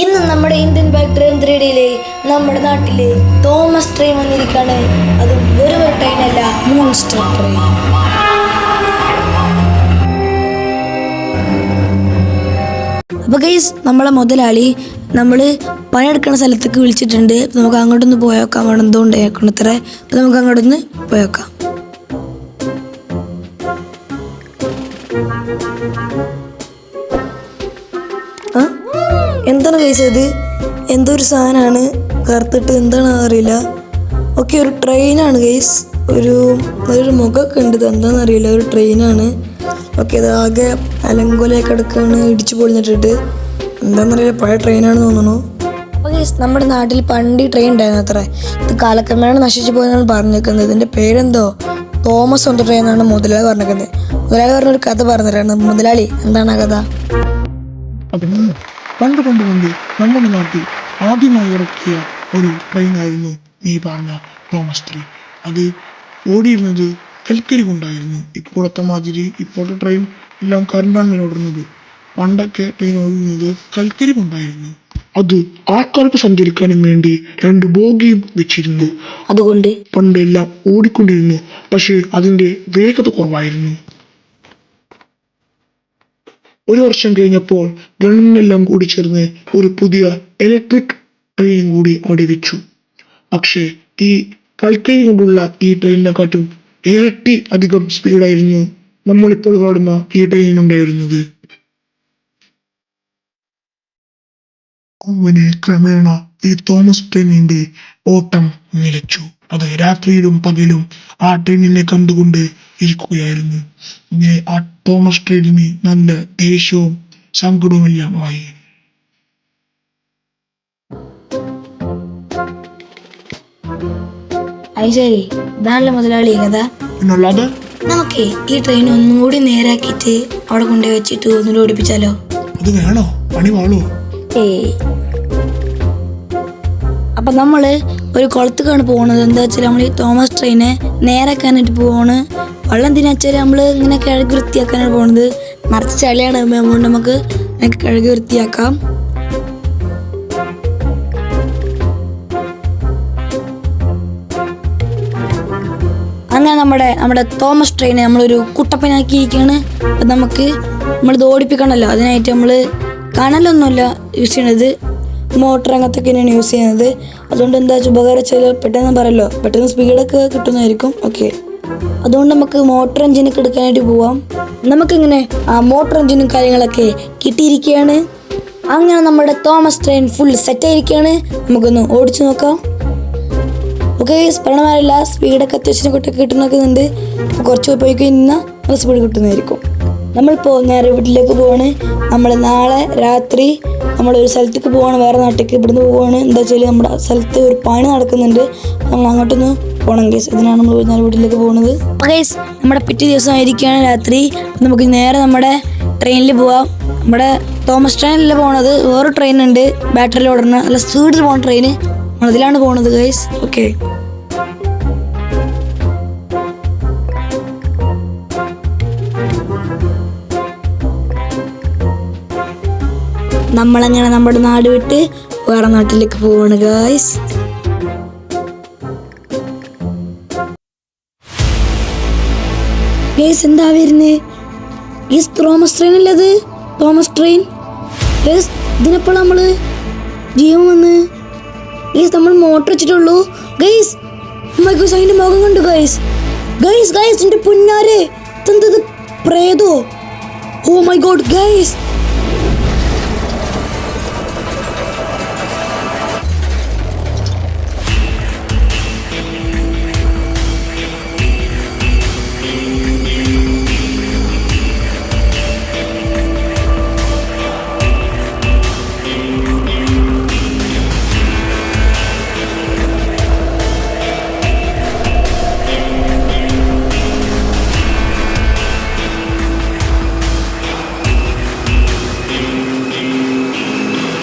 ഇന്ന് നമ്മുടെ Indian bike train ത്രീഡിയിലെ നമ്മുടെ നാട്ടിലെ തോമസ് ട്രെയിൻ വന്നിരിക്കുകയാണ് അത് ഒരു ട്രെയിനല്ല മോൺസ്റ്റർ ട്രെയിൻ അപ്പോൾ ഗൈസ് നമ്മളെ മുതലാളി നമ്മൾ പണിയെടുക്കുന്ന സ്ഥലത്തേക്ക് വിളിച്ചിട്ടുണ്ട്. നമുക്ക് അങ്ങോട്ടൊന്ന് പോയേക്കാം. അവിടെ എന്തുകൊണ്ട് ഇത്ര അപ്പോൾ നമുക്ക് അങ്ങോട്ടൊന്ന് പോയേക്കാം. എന്താണ് കഴിച്ചത്? എന്തോ ഒരു സാധനമാണ്? കറുത്തിട്ട് എന്താണെന്ന് അറിയില്ല. ഓക്കെ ഒരു ട്രെയിനാണ് ഗൈസ് ഒരു ഒരു മുഖമൊക്കെ ഉണ്ട്. എന്താണെന്ന് അറിയില്ല. ഒരു ട്രെയിനാണ് ഓക്കെ ഇത് ആകെ അലങ്കോലയൊക്കെ കിടക്കുകയാണ് ഇടിച്ചു പൊളിഞ്ഞിട്ടിട്ട്. എന്താണെന്നറിയില്ല. പഴയ ട്രെയിനാണെന്ന് തോന്നുന്നു. അപ്പോൾ ഗൈസ് നമ്മുടെ നാട്ടിൽ പണ്ട് ഈ ട്രെയിൻ ഉണ്ടായിരുന്നു അത്ര. ഇത് കാലക്രമേണ നശിച്ചു പോയെന്നാണ് പറഞ്ഞിരിക്കുന്നത്. ഇതിന്റെ പേരെന്തോ? തോമസ് ഉണ്ട് ട്രെയിൻ എന്നാണ് മുതലാളി പറഞ്ഞിരിക്കുന്നത്. മുതലാളി പറഞ്ഞൊരു കഥ പറഞ്ഞിട്ടാണ് മുതലാളി എന്താണ് ആ കഥ? പണ്ട് പണ്ട് പണ്ട് നമ്മുടെ നാട്ടിൽ ആദ്യമായി ഇറക്കിയ ഒരു ട്രെയിനായിരുന്നു ഈ പറഞ്ഞ തോമസ് ട്രെയിൻ അത് ഓടിയിരുന്നത് കൽക്കരി കൊണ്ടായിരുന്നു. ഇപ്പോഴത്തെ മാതിരി ഇപ്പോഴത്തെ ട്രെയിൻ എല്ലാം കരണ്ടാണ് ഓടുന്നത് പണ്ടൊക്കെ ട്രെയിൻ ഓടുന്നത് കൽക്കരി കൊണ്ടായിരുന്നു. അത് ആൾക്കാർക്ക് സഞ്ചരിക്കാനും വേണ്ടി രണ്ട് ബോഗിയും വെച്ചിരുന്നു. അതുകൊണ്ട് പണ്ടെല്ലാം ഓടിക്കൊണ്ടിരുന്നു. പക്ഷേ അതിന്റെ വേഗത കുറവായിരുന്നു. ഒരു വർഷം കഴിഞ്ഞപ്പോൾ ഗവൺമെന്റെല്ലാം കൂടി ചേർന്ന് ഒരു പുതിയ ഇലക്ട്രിക് ട്രെയിൻ കൂടി അവിടെ വെച്ചു പക്ഷേ ഈ കൽക്കരി കൊണ്ടുള്ള ഈ ട്രെയിനിനെക്കാട്ടും ഇരട്ടി അധികം സ്പീഡായിരുന്നു നമ്മളിപ്പോൾ കാണുന്ന ഈ ട്രെയിനുണ്ടായിരുന്നത് അങ്ങനെ ക്രമേണ ഈ തോമസ് ട്രെയിനിന്റെ ഓട്ടം നിലച്ചു. അത് രാത്രിയിലും പകലും ആ ട്രെയിനിനെ കണ്ടുകൊണ്ട് ഇരിക്കുകയായിരുന്നു. ഇങ്ങനെ ആ തോമസ് ട്രേഡിന് നല്ല ദേഷ്യവും സങ്കടവും എല്ലാം ആയി. ശരി ഇതാണല്ലോ മുതലാളി കഥ. പിന്നുള്ളത് നമുക്ക് ഈ ട്രെയിൻ ഒന്നും കൂടി നേരാക്കിയിട്ട് അവിടെ കൊണ്ടുപോയി വെച്ചിട്ട് ഒന്നുകൂടി ഓടിപ്പിച്ചാലോ? അത് വേണോ? പണി വാളോ ഏയ് അപ്പം നമ്മൾ ഒരു കുളത്തേക്കാണ് പോകുന്നത് എന്താ വെച്ചാൽ നമ്മൾ ഈ തോമസ് ട്രെയിനെ നേരാക്കാനായിട്ട് പോവാണ്. വെള്ളം എന്തിനാ വെച്ചാൽ നമ്മൾ ഇങ്ങനെ കഴുകി വൃത്തിയാക്കാനാണ് പോകുന്നത് നിറച്ച് ചളിയാണ് അതുകൊണ്ട് നമുക്ക് ഇങ്ങനെ കഴുകി വൃത്തിയാക്കാം. അങ്ങനെ നമ്മുടെ നമ്മുടെ തോമസ് ട്രെയിനെ നമ്മളൊരു കുട്ടപ്പനാക്കിയിരിക്കുകയാണ് അപ്പം നമുക്ക് നമ്മളിത് ഓടിപ്പിക്കണമല്ലോ. അതിനായിട്ട് നമ്മൾ കനലൊന്നുമല്ല യൂസ് ചെയ്യണത്. മോട്ടർ അങ്ങനത്തൊക്കെ തന്നെയാണ് യൂസ് ചെയ്യുന്നത്. അതുകൊണ്ട് എന്താ ഉപകാരം വെച്ചാൽ പെട്ടെന്ന് പറയല്ലോ. പെട്ടെന്ന് സ്പീഡൊക്കെ കിട്ടുന്നതായിരിക്കും. ഓക്കെ അതുകൊണ്ട് നമുക്ക് മോട്ടർ എഞ്ചിനൊക്കെ എടുക്കാനായിട്ട് പോവാം. നമുക്കിങ്ങനെ ആ മോട്ടർ എഞ്ചിനും കാര്യങ്ങളൊക്കെ കിട്ടിയിരിക്കുകയാണ്. അങ്ങനെ നമ്മുടെ തോമസ് ട്രെയിൻ ഫുൾ സെറ്റ് ആയിരിക്കുകയാണ്. നമുക്കൊന്ന് ഓടിച്ചു നോക്കാം. ഓക്കെ സ്പരണമാരില്ല സ്പീഡൊക്കെ അത്യാവശ്യം കൊട്ടൊക്കെ കിട്ടുന്നൊക്കെയുണ്ട്. കുറച്ച് പോയി കഴിഞ്ഞാൽ നല്ല സ്പീഡ് കിട്ടുന്നതായിരിക്കും. നമ്മളിപ്പോൾ നേരെ വീട്ടിലേക്ക് പോവാണ്. നമ്മൾ നാളെ രാത്രി നമ്മൾ ഒരു സ്ഥലത്തേക്ക് പോവാണ്. വേറെ നാട്ടിലേക്ക് ഇവിടുന്ന് പോവാണ്. എന്താ വെച്ചാൽ നമ്മുടെ സ്ഥലത്ത് ഒരു പണി നടക്കുന്നുണ്ട്. നമ്മൾ അങ്ങോട്ടൊന്ന് പോകണം കേസ് ഇതിനാണ് നമ്മൾ നേരെ വീട്ടിലേക്ക് പോകുന്നത്. കേസ് നമ്മുടെ പിറ്റേ ദിവസം ആയിരിക്കുകയാണ് രാത്രി. നമുക്ക് നേരെ നമ്മുടെ ട്രെയിനിൽ പോവാം. നമ്മുടെ തോമസ് ട്രെയിനിലല്ല പോണത് വേറെ ട്രെയിൻ ഉണ്ട്. ബാറ്ററിയിൽ ഓടുന്ന നല്ല സ്പീഡിൽ പോകുന്ന ട്രെയിൻ നമ്മളതിലാണ് പോണത് ഗൈസ് ഓക്കെ നമ്മളങ്ങനെ നമ്മുടെ നാട് വിട്ട് വേറെ നാട്ടിലേക്ക് പോവാണ് ഗൈസ് ഗൈസ് എന്താ വരുന്നത് ഈസ് തോമസ് ട്രെയിൻ അല്ലത് തോമസ് ട്രെയിൻ ഗൈസ് ഇതിനപ്പോൾ നമ്മൾ ജീവൻ വന്ന്? ഗൈസ് നമ്മൾ മോട്ടർ വെച്ചിട്ടുള്ളൂ. ഗൈസ് ഗൈസ് അതിന്റെ മുഖം കണ്ടു ഗൈസ് ഗൈസ് ഗൈസ് എന്റെ പുന്നാരെ. ഇതെന്തത് പ്രേതോ? Oh my God guys